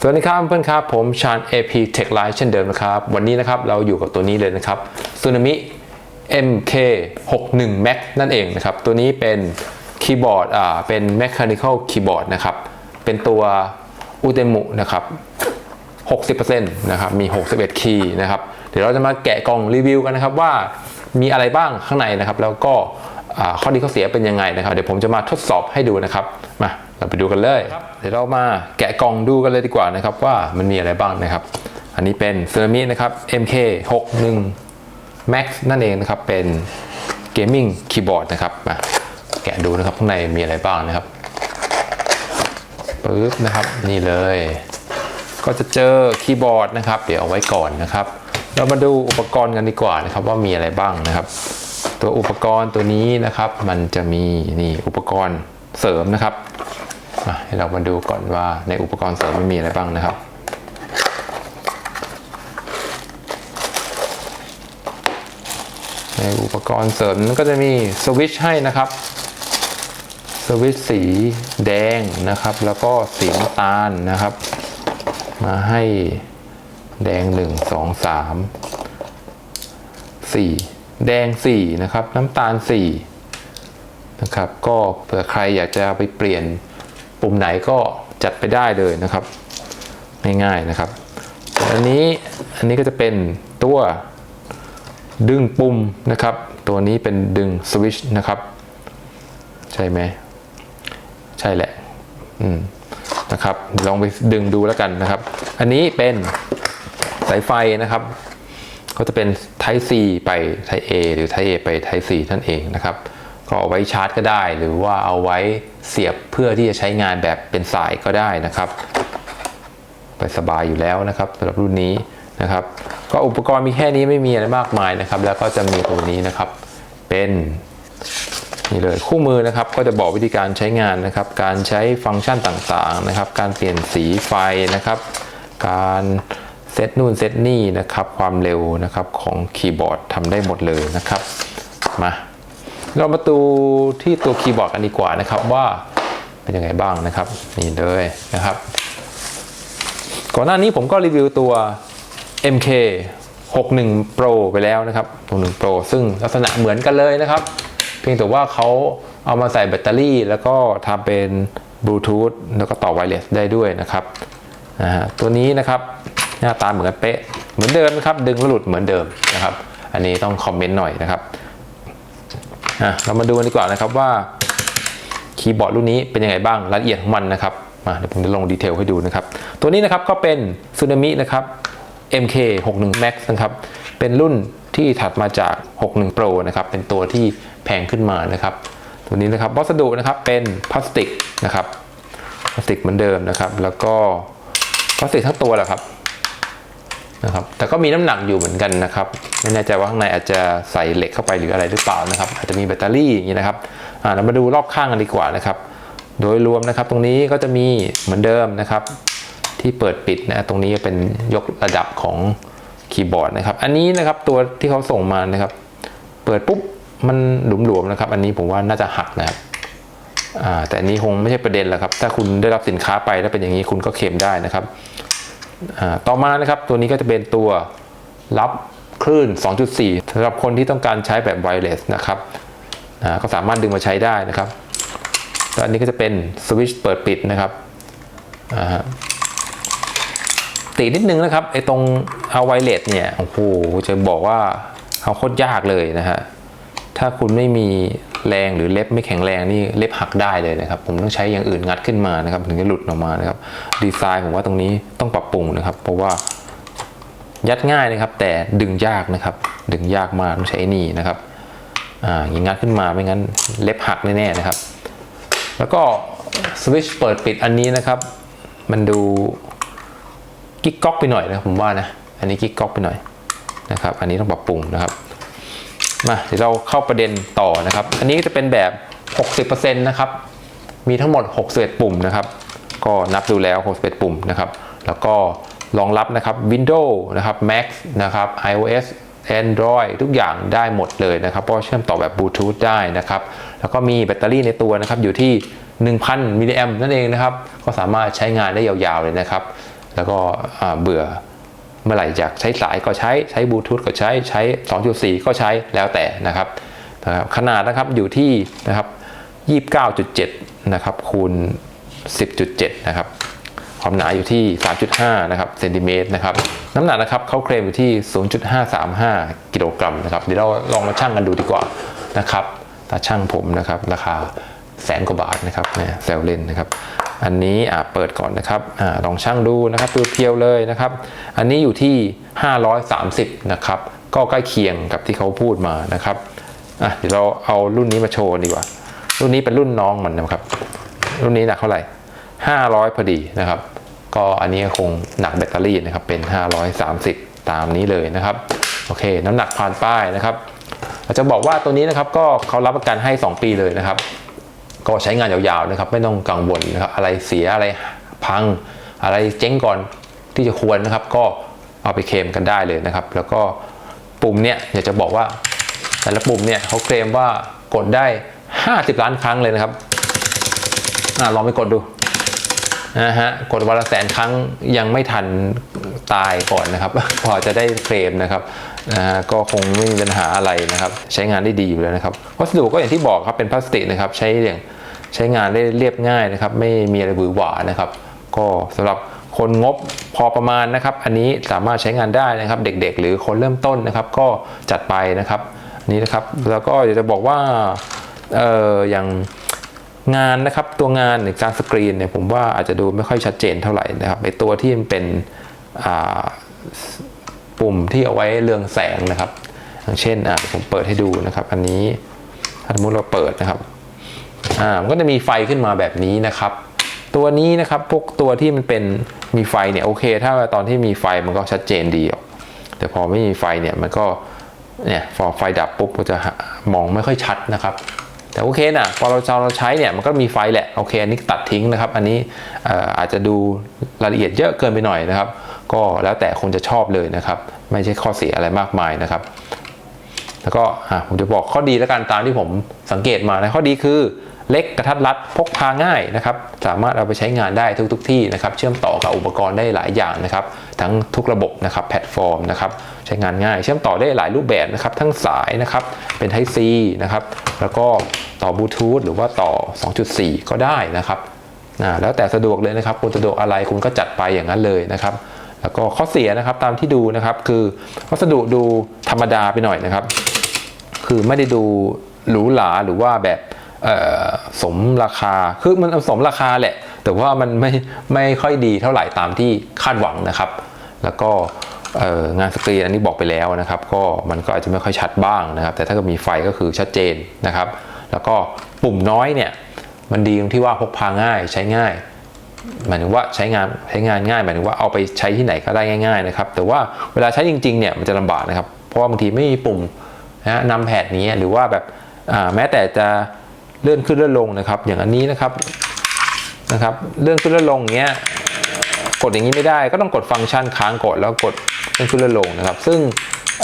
สวัสดีครับเพื่อนๆครับ ผมชาญ AP Tech Line เช่นเดิมนะครับ วันนี้นะครับเราอยู่กับตัวนี้เลยนะครับ Tsunami MK61 Max นั่นเองนะครับ ตัวนี้เป็นคีย์บอร์ดอ่าเป็น Mechanical Keyboard นะครับ เป็นตัว Utemu นะครับ 60%นะครับ มี 61 คีย์นะครับ เดี๋ยวเราจะมาแกะกล่องรีวิวกันนะครับว่ามีอะไรบ้างข้างในนะครับ แล้วก็ข้อดีข้อเสียเป็นยังไงนะครับ เดี๋ยวผมจะมาทดสอบให้ดูนะครับมา เราไปดูกันเลย เดี๋ยวเรามาแกะกล่องดูกันเลยดีกว่านะครับว่ามันมีอะไรบ้างนะครับ อันนี้เป็นเซรามินะครับ MK61 Max นั่นเองนะครับ เป็นเกมมิ่งคีย์บอร์ดนะครับมาแกะดูนะครับข้างในมีอะไรบ้างนะครับปึ๊บนะครับนี่เลย ก็จะเจอคีย์บอร์ดนะครับ เดี๋ยวเอาไว้ก่อนนะครับ เรามาดูอุปกรณ์กันดีกว่านะครับ ว่ามีอะไรบ้างนะครับ ตัวอุปกรณ์ตัวนี้นะครับ มันจะมีนี่อุปกรณ์เสริมนะครับมา ให้เรามาดูก่อนว่าในอุปกรณ์เสริมมันมีอะไรบ้างนะครับในอุปกรณ์เสริมก็จะมีสวิตช์ให้นะครับสวิตช์สีแดงนะครับ แล้วก็สีน้ำตาลนะครับ มาให้แดงหนึ่งสองสามสี่แดงสี่นะครับ น้ำตาลสี่นะครับ ก็เผื่อใครอยากจะไปเปลี่ยน ปุ่มไหนก็จัดไปได้เลยนะครับ ง่ายๆนะครับ อันนี้อันนี้ก็จะเป็นตัวดึงปุ่มนะครับ ตัวนี้เป็นดึงสวิตช์นะครับ ใช่ไหมใช่แหละอืมนะครับ ลองไปดึงดูแล้วกันนะครับ อันนี้เป็นสายไฟนะครับ ก็จะเป็น Type C ไป Type A หรือ Type A ไป Type C นั่นเองนะครับ ก็เอาไว้ชาร์จก็ได้ หรือว่าเอาไว้เสียบเพื่อที่จะใช้งานแบบเป็นสายก็ได้นะครับไปสบายอยู่แล้วนะครับสำหรับรุ่นนี้นะครับ ก็อุปกรณ์มีแค่นี้ไม่มีอะไรมากมายนะครับ แล้วก็จะมีตัวนี้นะครับ เป็นนี่เลยคู่มือนะครับก็จะบอกวิธีการใช้งานนะครับ การใช้ฟังก์ชันต่างๆนะครับ การเปลี่ยนสีไฟนะครับ การเซตนู่นเซตนี่นะครับ ความเร็วนะครับของคีย์บอร์ดทำได้หมดเลยนะครับมา เรามาดูที่ตัวคีย์บอร์ดกันดีกว่านะครับว่าเป็นยังไงบ้างนะครับ นี่เลยนะครับ ก่อนหน้านี้ผมก็รีวิวตัว MK 61 Pro ไปแล้วนะครับ61 Pro ซึ่งลักษณะเหมือนกันเลยนะครับ เพียงแต่ว่าเขาเอามาใส่แบตเตอรี่ แล้วก็ทำเป็นบลูทูธแล้วก็ต่อไวเลสได้ด้วยนะครับนะฮะตัวนี้นะครับหน้าตาเหมือนกันเป๊ะเหมือนเดิมนะครับ ดึงแล้วหลุดเหมือนเดิมนะครับ อันนี้ต้องคอมเมนต์หน่อยนะครับ อะเรามาดูกันดีกว่านะครับว่าคีย์บอร์ดรุ่นนี้เป็นยังไงบ้างรายละเอียดของมันนะครับมาเดี๋ยวผมจะลงดีเทลให้ดูนะครับ ตัวนี้นะครับก็เป็น Tsunami นะครับ MK61 Max นะครับ เป็นรุ่นที่ถัดมาจาก 61 Pro นะครับ เป็นตัวที่แพงขึ้นมานะครับ ตัวนี้นะครับวัสดุนะครับเป็นพลาสติกนะครับ พลาสติกเหมือนเดิมนะครับ แล้วก็พลาสติกทั้งตัวแหละครับ นะครับ แต่ก็มีน้ำหนักอยู่เหมือนกันนะครับ ไม่แน่ใจว่าข้างในอาจจะใส่เหล็กเข้าไปหรืออะไรหรือเปล่านะครับ อาจจะมีแบตเตอรี่อย่างนี้นะครับอ่าเรามาดูรอบข้างกันดีกว่านะครับ โดยรวมนะครับตรงนี้ก็จะมีเหมือนเดิมนะครับ ที่เปิดปิดนะตรงนี้เป็นยกระดับของคีย์บอร์ดนะครับ อันนี้นะครับตัวที่เขาส่งมานะครับ เปิดปุ๊บมันหลวมๆนะครับ อันนี้ผมว่าน่าจะหักนะครับแต่อันนี้คงไม่ใช่ประเด็นแล้วครับ ถ้าคุณได้รับสินค้าไปแล้วเป็นอย่างนี้คุณก็เคลมได้นะครับ ต่อมานะครับตัวนี้ก็จะเป็นตัวรับคลื่น 2.4สำหรับคนที่ต้องการใช้แบบไวเลสนะครับก็สามารถดึงมาใช้ได้นะครับแล้วอันนี้ก็จะเป็นสวิตช์เปิดปิดนะครับตินิดนึงนะครับไอ้ตรงเอาไวเลสเนี่ยโอ้โหจะบอกว่าเอาโคตรยากเลยนะฮะถ้าคุณไม่มี แรงหรือเล็บไม่แข็งแรงนี่เล็บหักได้เลยนะครับ ผมต้องใช้อย่างอื่นงัดขึ้นมานะครับถึงจะหลุดออกมานะครับดีไซน์ผมว่าตรงนี้ต้องปรับปรุงนะครับ เพราะว่ายัดง่ายนะครับ แต่ดึงยากนะครับ ดึงยากมากต้องใช้นี่นะครับอ่าอย่างงัดขึ้นมาไม่งั้นเล็บหักแน่ๆนะครับ แล้วก็สวิตช์เปิดปิดอันนี้นะครับ มันดูกิ๊กก๊อกไปหน่อยนะผมว่านะอันนี้กิ๊กก๊อกไปหน่อยนะครับ อันนี้ต้องปรับปรุงนะครับ มาเดี๋ยวเราเข้าประเด็นต่อนะครับ อันนี้จะเป็นแบบ 60%นะครับ มีทั้งหมด 61 ปุ่มนะครับ ก็นับดูแล้ว 61 ปุ่มนะครับ แล้วก็รองรับนะครับ Windows นะครับ Mac นะครับ iOS Android ทุกอย่างได้หมดเลยนะครับ เพราะเชื่อมต่อแบบบลูทูธได้นะครับ แล้วก็มีแบตเตอรี่ในตัวนะครับอยู่ที่ 1,000 มิลลิแอมนั่นเองนะครับ ก็สามารถใช้งานได้ยาวๆเลยนะครับ แล้วก็เบื่อ เมื่อไหร่อยากใช้สายก็ใช้ใช้บลูทูธก็ใช้ใช้ 2.4 ก็ใช้แล้วแต่นะครับนะครับขนาดนะครับอยู่ที่นะครับ29.7 นะครับคูณ 10.7 นะครับความหนาอยู่ที่ 3.5 นะครับเซนติเมตรนะครับน้ำหนักนะครับเขาเคลมอยู่ที่ 0.535 กิโลกรัมนะครับเดี๋ยวเราลองมาชั่งกันดูดีกว่านะครับตาช่างผมนะครับราคา แสนกว่าบาทนะครับเนี่ยแซลเล่นนะครับ อันนี้อ่าเปิดก่อนนะครับอลองชั่งดูนะครับดูเพียวๆเลยนะครับ อันนี้อยู่ที่ 530 นะครับ ก็ใกล้เคียงกับที่เขาพูดมานะครับอะเดี๋ยวเราเอารุ่นนี้มาโชว์ดีกว่า รุ่นนี้เป็นรุ่นน้องมันนะครับ รุ่นนี้หนักเท่าไหร่ 500 พอดีนะครับ ก็อันนี้คงหนักแบตเตอรี่นะครับเป็น 530 ตามนี้เลยนะครับโอเค น้ำหนักผ่านป้ายนะครับเราจะบอกว่าตัวนี้นะครับก็เขารับประกันให้ 2 ปีเลยนะครับ ก็ใช้งานยาวๆนะครับ ไม่ต้องกังวลนะครับอะไรเสียอะไรพังอะไรเจ๊งก่อนที่จะควรนะครับ ก็เอาไปเคลมกันได้เลยนะครับ แล้วก็ปุ่มเนี่ยอยากจะบอกว่า แต่ละปุ่มเนี่ยเขาเคลมว่ากดได้ 50 ล้านครั้งเลยนะครับอลองไปกดดูนะฮะกดวันละแสนครั้งยังไม่ทันตายก่อนนะครับ พอจะได้เคลมนะครับนะฮะก็คงไม่มีปัญหาอะไรนะครับ ใช้งานได้ดีอยู่แล้วนะครับวัสดุก็อย่างที่บอกครับเป็นพลาสติกนะครับ ใช้อย่าง ใช้งานได้เรียบง่ายนะครับ ไม่มีอะไรหวือหวานะครับ ก็สำหรับคนงบพอประมาณนะครับ อันนี้สามารถใช้งานได้นะครับเด็กๆ หรือคนเริ่มต้นนะครับ ก็จัดไปนะครับนี้นะครับ แล้วก็อยากจะบอกว่าเอออย่างงานนะครับตัวงานหรือการสกรีนเนี่ยผมว่าอาจจะดูไม่ค่อยชัดเจนเท่าไหร่นะครับในตัวที่มันเป็นปุ่มที่เอาไว้เรืองแสงนะครับ อย่างเช่นผมเปิดให้ดูนะครับ อันนี้ถ้าสมมติเราเปิดนะครับ อ่ามันก็จะมีไฟขึ้นมาแบบนี้นะครับ ตัวนี้นะครับพวกตัวที่มันเป็นมีไฟเนี่ยโอเค ถ้าตอนที่มีไฟมันก็ชัดเจนดีออกแต่พอไม่มีไฟเนี่ยมันก็เนี่ยพอไฟดับปุ๊บก็จะมองไม่ค่อยชัดนะครับ แต่โอเคนะพอเราเราใช้เนี่ยมันก็มีไฟแหละโอเคอันนี้ตัดทิ้งนะครับ อันนี้เอ่อาจจะดูรายละเอียดเยอะเกินไปหน่อยนะครับ ก็แล้วแต่คนจะชอบเลยนะครับ ไม่ใช่ข้อเสียอะไรมากมายนะครับ แล้วก็อะผมจะบอกข้อดีแล้วกันตามที่ผมสังเกตมานะข้อดีคือ เล็กกระทัดรัดพกพาง่ายนะครับสามารถเอาไปใช้งานได้ทุกทุกที่นะครับเชื่อมต่อกับอุปกรณ์ได้หลายอย่างนะครับทั้งทุกระบบนะครับแพลตฟอร์มนะครับใช้งานง่าย เชื่อมต่อได้หลายรูปแบบนะครับทั้งสายนะครับเป็น Type C นะครับแล้วก็ต่อบลูทูธหรือว่าต่อ 2.4 ก็ได้นะครับอ่าแล้วแต่สะดวกเลยนะครับคุณสะดวกอะไรคุณก็จัดไปอย่างนั้นเลยนะครับ แล้วก็ข้อเสียนะครับตามที่ดูนะครับคือวัสดุดูธรรมดาไปหน่อยนะครับ คือไม่ได้ดูหรูหราหรือว่าแบบ สมราคา คือมันสมราคาแหละ แต่ว่ามันไม่ไม่ค่อยดีเท่าไหร่ตามที่คาดหวังนะครับ แล้วก็งานสกรีนอันนี้บอกไปแล้วนะครับ ก็มันก็อาจจะไม่ค่อยชัดบ้างนะครับ แต่ถ้าเกิดมีไฟก็คือชัดเจนนะครับ แล้วก็ปุ่มน้อยเนี่ยมันดีตรงที่ว่าพกพาง่ายใช้ง่ายหมายถึงว่าใช้งานใช้งานง่ายหมายถึงว่าเอาไปใช้ที่ไหนก็ได้ง่ายๆนะครับ แต่ว่าเวลาใช้จริงๆเนี่ยมันจะลำบากนะครับ เพราะว่าบางทีไม่มีปุ่มนะนำแผดนี้หรือว่าแบบแม้แต่จะ เลื่อนขึ้นเลื่อนลงนะครับ อย่างอันนี้นะครับนะครับ เลื่อนขึ้นเลื่อนลงอย่างเงี้ยกดอย่างนี้ไม่ได้ก็ต้องกดฟังก์ชันค้างกดแล้วกดเลื่อนขึ้นเลื่อนลงนะครับ ซึ่ง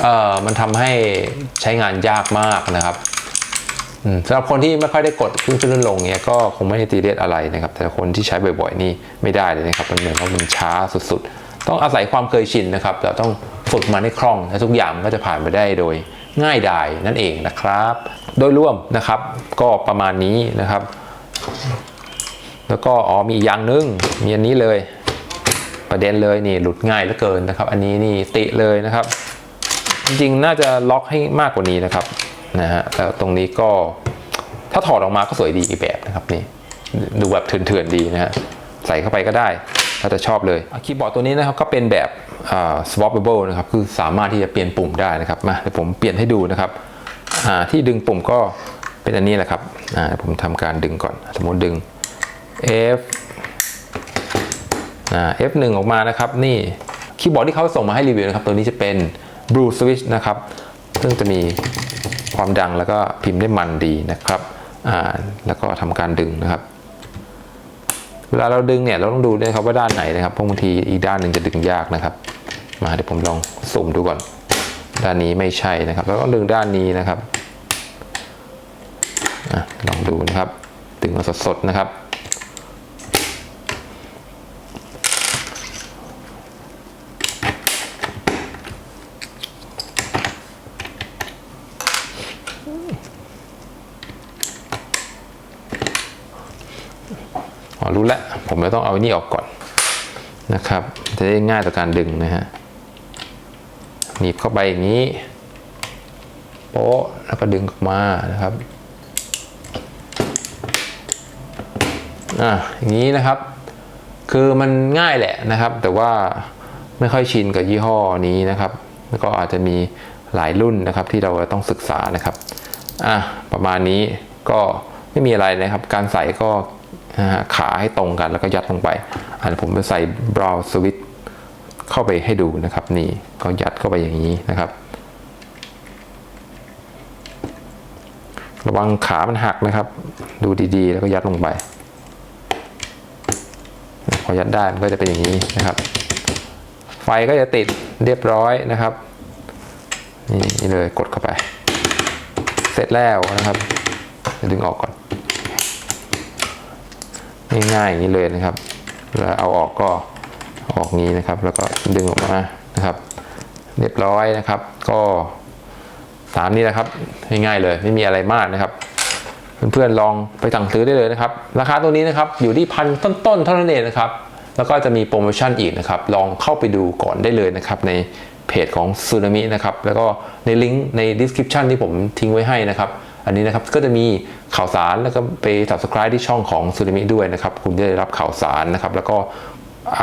เอ่อมันทำให้ใช้งานยากมากนะครับสำหรับคนที่ไม่ค่อยได้กดขึ้นขึ้นลงลงเนี้ยก็คงไม่ได้ตีเรียดอะไรนะครับ แต่คนที่ใช้บ่อยๆนี่ไม่ได้เลยนะครับมันเหมือนว่ามันช้าสุดๆ ต้องอาศัยความเคยชินนะครับ เราต้องฝึกมันให้คล่องและทุกอย่างมันก็จะผ่านไปได้โดย ง่ายดายนั่นเองนะครับ โดยรวมนะครับก็ประมาณนี้นะครับ แล้วก็อ๋อมีอย่างหนึงมีอันนี้เลย ประเด็นเลยนี่หลุดง่ายเหลือเกินนะครับ อันนี้นี่ติเลยนะครับ จริงๆน่าจะล็อกให้มากกว่านี้นะครับนะฮะแล้วตรงนี้ก็ถ้าถอดออกมาก็สวยดีอีกแบบนะครับนี่ดูแบบเถื่อนๆดีนะฮะใส่เข้าไปก็ได้ ถ้าจะชอบเลยคีย์บอร์ดตัวนี้นะครับก็เป็นแบบ swappable นะครับคือสามารถที่จะเปลี่ยนปุ่มได้นะครับมาเดี๋ยวผมเปลี่ยนให้ดูนะครับที่ดึงปุ่มก็เป็นอันนี้แหละครับผมทำการดึงก่อนสมมติดึง F F1 ออกมานะครับ นี่คีย์บอร์ดที่เขาส่งมาให้รีวิวนะครับ ตัวนี้จะเป็น Blue Switch นะครับ ซึ่งจะมีความดังแล้วก็พิมพ์ได้มันดีนะครับแล้วก็ทำการดึงนะครับ วลาเราดึงเนี่ยเราต้องดูด้วยครับว่าด้านไหนนะครับเพราะบางทีอีกด้านหนึ่งจะดึงยากนะครับ มาเดี๋ยวผมลองสุ่มดูก่อน ด้านนี้ไม่ใช่นะครับ แล้วก็ดึงด้านนี้นะครับอลองดูนะครับดึงมาสดๆนะครับ อ๋อรู้แล้วผมจะ ต้องเอาอันนี้ออกก่อนนะครับ จะได้ง่ายต่อการดึงนะฮะหนีบเข้าไปอย่างนี้โป๊ะแล้วก็ดึงออกมานะครับอะอย่างนี้นะครับ คือมันง่ายแหละนะครับ แต่ว่าไม่ค่อยชินกับยี่ห้อนี้นะครับ แล้วก็อาจจะมีหลายรุ่นนะครับที่เราต้องศึกษานะครับอะประมาณนี้ก็ไม่มีอะไรนะครับ การใส่ก็ นะฮะขาให้ตรงกันแล้วก็ยัดลงไปอันผมจะใส่บราวสวิตเข้าไปให้ดูนะครับนี่ก็ยัดเข้าไปอย่างนี้นะครับ ระวังขามันหักนะครับ ดูดีๆ แล้วก็ยัดลงไปพอยัดได้มันก็จะเป็นอย่างนี้นะครับ ไฟก็จะติดเรียบร้อยนะครับนี่เลยกดเข้าไป เสร็จแล้วนะครับจะดึงออกก่อน ง่ายๆอย่างนี้เลยนะครับแล้วเอาออกก็ออกงี้นะครับ แล้วก็ดึงออกมานะครับ เรียบร้อยนะครับ ก็ตามนี้นะครับง่ายๆเลยไม่มีอะไรมากนะครับ เพื่อนๆลองไปสั่งซื้อได้เลยนะครับ ราคาตัวนี้นะครับอยู่ที่พันต้นๆเท่านั้นเองนะครับ แล้วก็จะมีโปรโมชั่นอีกนะครับ ลองเข้าไปดูก่อนได้เลยนะครับ ในเพจของซูนามินะครับ แล้วก็ในลิงก์ใน description ที่ผมทิ้งไว้ให้นะครับ อันนี้นะครับก็จะมีข่าวสารแล้วก็ไป subscribe ที่ช่องของซูนามิด้วยนะครับ คุณจะได้รับข่าวสารนะครับ แล้วก็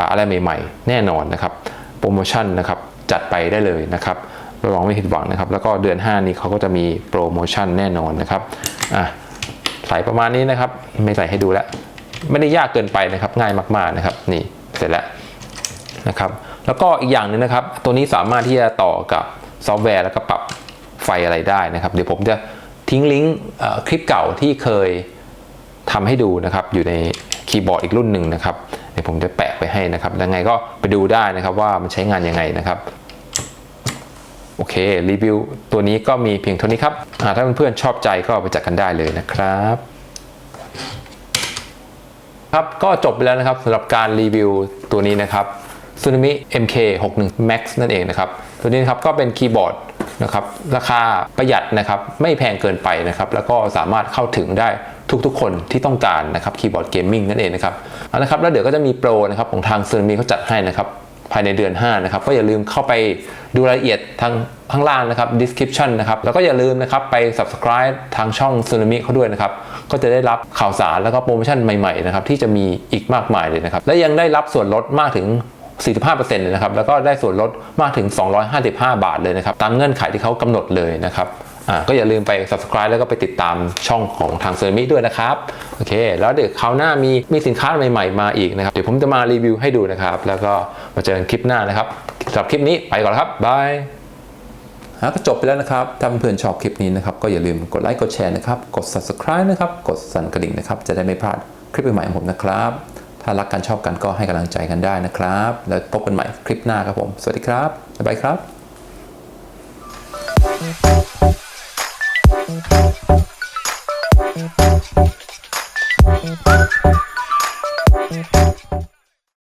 อะไรใหม่ๆ แน่นอนนะครับโปรโมชั่นนะครับจัดไปได้เลยนะครับรับรองไม่ผิดหวังนะครับ แล้วก็เดือน 5 นี้เขาก็จะมีโปรโมชั่นแน่นอนนะครับอะใส่ประมาณนี้นะครับ ไม่ใส่ให้ดูแล้ว ไม่ได้ยากเกินไปนะครับ ง่ายมากๆนะครับ นี่เสร็จแล้วนะครับ แล้วก็อีกอย่างหนึงนะครับ ตัวนี้สามารถที่จะต่อกับซอฟต์แวร์แล้วก็ปรับไฟอะไรได้นะครับ เดี๋ยวผมจะ ทิ้งลิงก์คลิปเก่าที่เคยทำให้ดูนะครับ อยู่ในคีย์บอร์ดอีกรุ่นหนึ่งนะครับเดี๋ยวผมจะแปะไปให้นะครับยังไงก็ไปดูได้นะครับว่ามันใช้งานยังไงนะครับโอเค รีวิวตัวนี้ก็มีเพียงเท่านี้ครับอ่าถ้าเพื่อนๆชอบใจก็ไปจัดกันได้เลยนะครับ ครับก็จบไปแล้วนะครับสำหรับการรีวิวตัวนี้นะครับ Tsunami MK61 Max นั่นเองนะครับ ตัวนี้นครับก็เป็นคีย์บอร์ด นะครับราคาประหยัดนะครับไม่แพงเกินไปนะครับแล้วก็สามารถเข้าถึงได้ทุกๆ คนที่ต้องการนะครับคีย์บอร์ดเกมมิ่งนั่นเองนะครับเอาละครับแล้วเดี๋ยวก็จะมีโปรนะครับของทาง Tsunami เขาจัดให้นะครับภายในเดือน 5 นะครับ ก็อย่าลืมเข้าไปดูรายละเอียดทางข้างล่างนะครับ description นะครับ แล้วก็อย่าลืมนะครับไป subscribe ทางช่อง Tsunami เขาด้วยนะครับ ก็จะได้รับข่าวสารแล้วก็โปรโมชั่นใหม่ๆนะครับที่จะมีอีกมากมายเลยนะครับ และยังได้รับส่วนลดมากถึง 45%เลยนะครับ แล้วก็ได้ส่วนลดมากถึง 255 บาทเลยนะครับ ตามเงื่อนไขที่เขากำหนดเลยนะครับอ่าก็อย่าลืมไป subscribe แล้วก็ไปติดตามช่องของทางเซอร์มิด้วยนะครับ โอเค แล้วเดี๋ยวคราวหน้ามีมีสินค้าใหม่ ๆ มาอีกนะครับ เดี๋ยวผมจะมารีวิวให้ดูนะครับ แล้วก็มาเจอกันคลิปหน้านะครับสำหรับคลิปนี้ไปก่อนครับบายฮะก็จบไปแล้วนะครับ ถ้าเพื่อนชอบคลิปนี้นะครับ ก็อย่าลืมกดไลค์กดแชร์นะครับ กด subscribe นะครับ กดสั่นกระดิ่งนะครับ จะได้ไม่พลาดคลิปใหม่ๆของผมนะครับ ถ้ารักกันชอบกันก็ให้กำลังใจกันได้นะครับ แล้วพบกันใหม่คลิปหน้าครับผม สวัสดีครับ บ๊ายบายครับ